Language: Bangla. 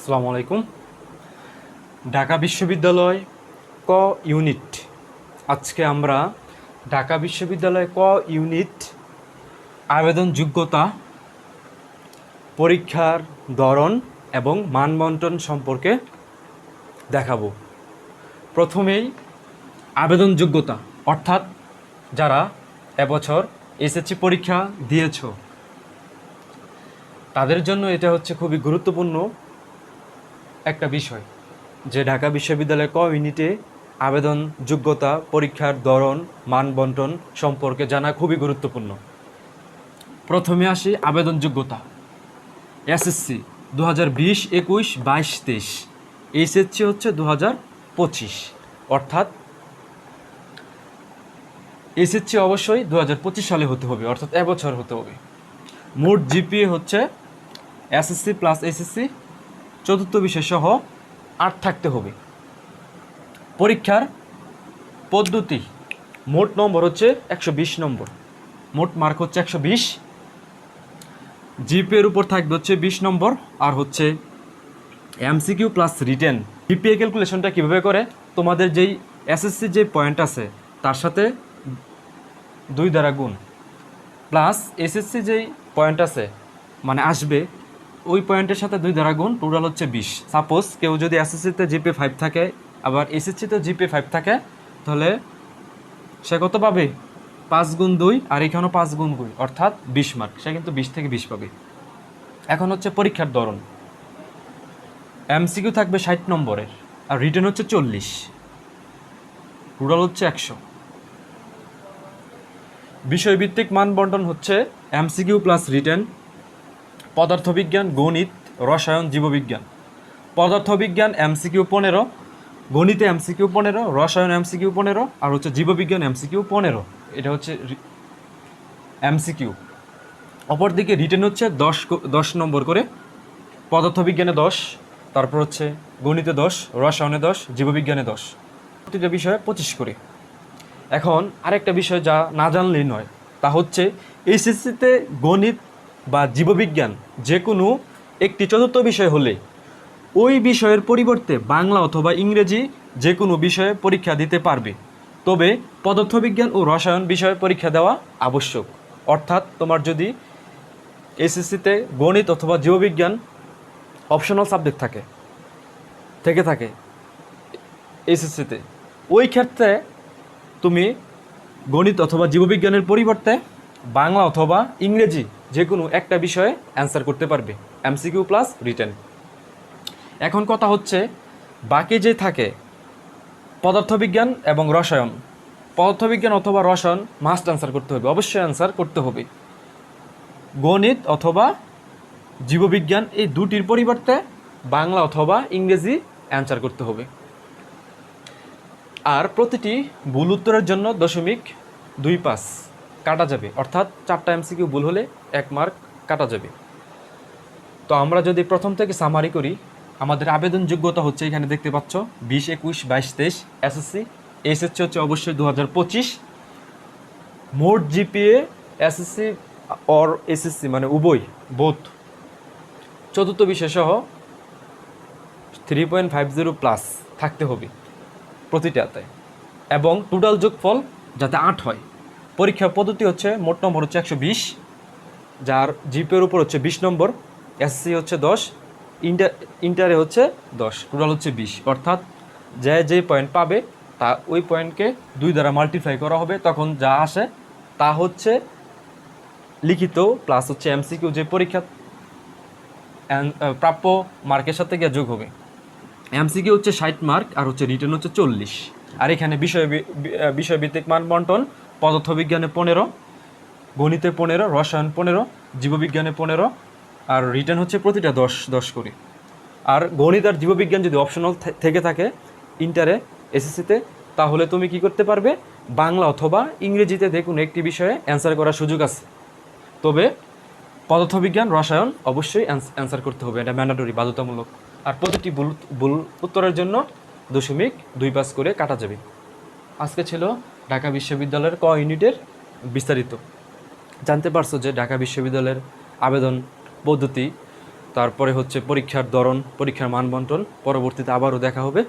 আসসালামু আলাইকুম ঢাকা বিশ্ববিদ্যালয় ক ইউনিট। আজকে আমরা ঢাকা বিশ্ববিদ্যালয় ক ইউনিট আবেদন যোগ্যতা পরীক্ষার ধরন এবং মানবন্টন সম্পর্কে দেখাবো। প্রথমেই আবেদন যোগ্যতা অর্থাৎ যারা এবছর এসএসসি পরীক্ষা দিয়েছ, তাদের জন্য এটা হচ্ছে খুবই গুরুত্বপূর্ণ একটা বিষয়, যে ঢাকা বিশ্ববিদ্যালয় ক ইউনিটে আবেদন যোগ্যতা পরীক্ষার ধরন, মান বন্টন সম্পর্কে জানা খুবই গুরুত্বপূর্ণ। প্রথমে আসি আবেদন যোগ্যতা এসএসসি দু হাজার বিশ, একুশ, বাইশ, তেইশ। এইচএসসি হচ্ছে দু হাজার পঁচিশ। অর্থাৎ এসএসসি অবশ্যই দু হাজার পঁচিশ সালে হতে হবে, অর্থাৎ এবছর হতে হবে। মোট জিপিএ হচ্ছে এসএসসি প্লাস এসএসসি চতুর্থ বিষয় সহ আট থাকতে হবে। পরীক্ষার পদ্ধতি, মোট নম্বর হচ্ছে একশো বিশ নম্বর। মোট মার্ক হচ্ছে একশো বিশ। জিপিএর উপর থাকবে হচ্ছে বিশ নম্বর, আর হচ্ছে এমসিকিউ প্লাস রিটেন। জিপিএ ক্যালকুলেশনটা কীভাবে করে? তোমাদের যেই এসএসসি যে পয়েন্ট আছে, তার সাথে দুই দ্বারা গুণ। প্লাস এসএসসি যেই পয়েন্ট আছে মানে আসবে ওই পয়েন্টের সাথে দুই দ্বারা গুণ টোটাল হচ্ছে বিশ। সাপোজ কেউ যদি এসএসসিতে জিপে ফাইভ থাকে, আবার এসএসসিতে জিপে ফাইভ থাকে, তাহলে সে কত পাবে? পাঁচ গুণ দুই, আর এখানেও পাঁচ গুণ দুই, অর্থাৎ বিশ মার্ক সে কিন্তু বিশ থেকে বিশ পাবে। এখন হচ্ছে পরীক্ষার ধরন। এমসিকিউ থাকবে ষাট নম্বরের, আর রিটার্ন হচ্ছে চল্লিশ। টোটাল হচ্ছে একশো। বিষয়ভিত্তিক মান বন্টন হচ্ছে এমসিকিউ প্লাস রিটেন পদার্থবিজ্ঞান, গণিত, রসায়ন, জীববিজ্ঞান। পদার্থবিজ্ঞান, এমসিকিউ পনেরো, গণিতে এমসিকিউ পনেরো, রসায়ন এমসিকিউ পনেরো, আর হচ্ছে জীববিজ্ঞান এমসিকিউ পনেরো। এটা হচ্ছে এমসিকিউ। অপরদিকে রিটেন হচ্ছে দশ দশ নম্বর করে। পদার্থবিজ্ঞানে দশ, তারপর হচ্ছে গণিতে দশ, রসায়নে দশ, জীববিজ্ঞানে দশ। প্রতিটা বিষয়ে পঁচিশ করে। এখন আরেকটা বিষয় যা না জানলেই নয়, তা হচ্ছে, এইচএসসিতে গণিত বা জীববিজ্ঞান যে কোনো একটি চতুর্থ বিষয় হলে, ওই বিষয়ের পরিবর্তে বাংলা অথবা ইংরেজি যে কোনো বিষয়ে পরীক্ষা দিতে পারবে। তবে পদার্থবিজ্ঞান ও রসায়ন বিষয়ে পরীক্ষা দেওয়া আবশ্যক। অর্থাৎ তোমার যদি এসএসসিতে গণিত অথবা জীববিজ্ঞান অপশনাল সাবজেক্ট থাকে, থেকে থাকে এসএসসিতে ওই ক্ষেত্রে তুমি গণিত অথবা জীববিজ্ঞানের পরিবর্তে বাংলা অথবা ইংরেজি যে কোনো একটা বিষয়ে অ্যান্সার করতে পারবে। এমসিকিউ প্লাস রিটেন এখন কথা হচ্ছে, বাকি যে থাকে, পদার্থবিজ্ঞান এবং রসায়ন। পদার্থবিজ্ঞান অথবা রসায়ন মাস্ট অ্যান্সার করতে হবে, অবশ্যই অ্যান্সার করতে হবে। গণিত অথবা জীববিজ্ঞান, এই দুটির পরিবর্তে বাংলা অথবা ইংরেজি অ্যান্সার করতে হবে। আর প্রতিটি ভুল উত্তরের জন্য দশমিক দুই পাঁচ। কাটা যাবে। অর্থাৎ চারটা এমসিকিউ ভুল হলে এক মার্ক কাটা যাবে। তো আমরা যদি প্রথম থেকে সামারি করি, আমাদের আবেদন যোগ্যতা হচ্ছে এখানে দেখতে পাচ্ছ, বিশ, একুশ, বাইশ, তেইশ এসএসসি এসএসসি হচ্ছে অবশ্যই দু হাজার পঁচিশ। মোট জিপিএ এসএসসি অর এসএসসি মানে উভয় বোধ চতুর্থ বিষয় সহ three point five zero plus থাকতে হবে প্রতিটাতে। এবং টোটাল যোগফল যাতে আট হয়। পরীক্ষার পদ্ধতি হচ্ছে মোট নম্বর হচ্ছে একশো বিশ, যার জিপের উপর হচ্ছে বিশ নম্বর, এসসি হচ্ছে দশ, ইন্টার, ইন্টারে হচ্ছে দশ, টোটাল হচ্ছে বিশ। অর্থাৎ যে যে পয়েন্ট পাবে, তা ওই পয়েন্টকে দুই দ্বারা মাল্টিপ্লাই করা হবে, তখন যা আসে, তা হচ্ছে লিখিত প্লাস হচ্ছে এমসিকিউ যে পরীক্ষা প্রাপ্য মার্কের সাথে গিয়ে যোগ হবে। এমসিকিউ হচ্ছে ষাট মার্ক আর হচ্ছে রিটার্ন হচ্ছে চল্লিশ। আর এখানে বিষয় বিষয়ভিত্তিক মান বন্টন পদার্থবিজ্ঞানে পনেরো, গণিতে পনেরো, রসায়ন পনেরো, জীববিজ্ঞানে পনেরো, আর রিটার্ন হচ্ছে প্রতিটা দশ দশ করে। আর গণিত আর জীববিজ্ঞান যদি অপশনাল থেকে থাকে ইন্টারে এসএসসিতে তাহলে তুমি কি করতে পারবে? বাংলা অথবা ইংরেজিতে দেখুন একটি বিষয়ে অ্যান্সার করার সুযোগ আছে। তবে পদার্থবিজ্ঞান, রসায়ন অবশ্যই অ্যান্সার করতে হবে, এটা ম্যান্ডাটরি বাধ্যতামূলক। আর প্রতিটি ভুল ভুল উত্তরের জন্য দশমিক দুই পাস করে কাটা যাবে। আজকে ছিল ঢাকা বিশ্ববিদ্যালয়ের ক ইউনিটের বিস্তারিত। জানতে পারছ যে ঢাকা বিশ্ববিদ্যালয়ের আবেদন পদ্ধতি, তারপরে হচ্ছে পরীক্ষার ধরন, পরীক্ষার মান বন্টন পরবর্তীতে আবারও দেখা হবে।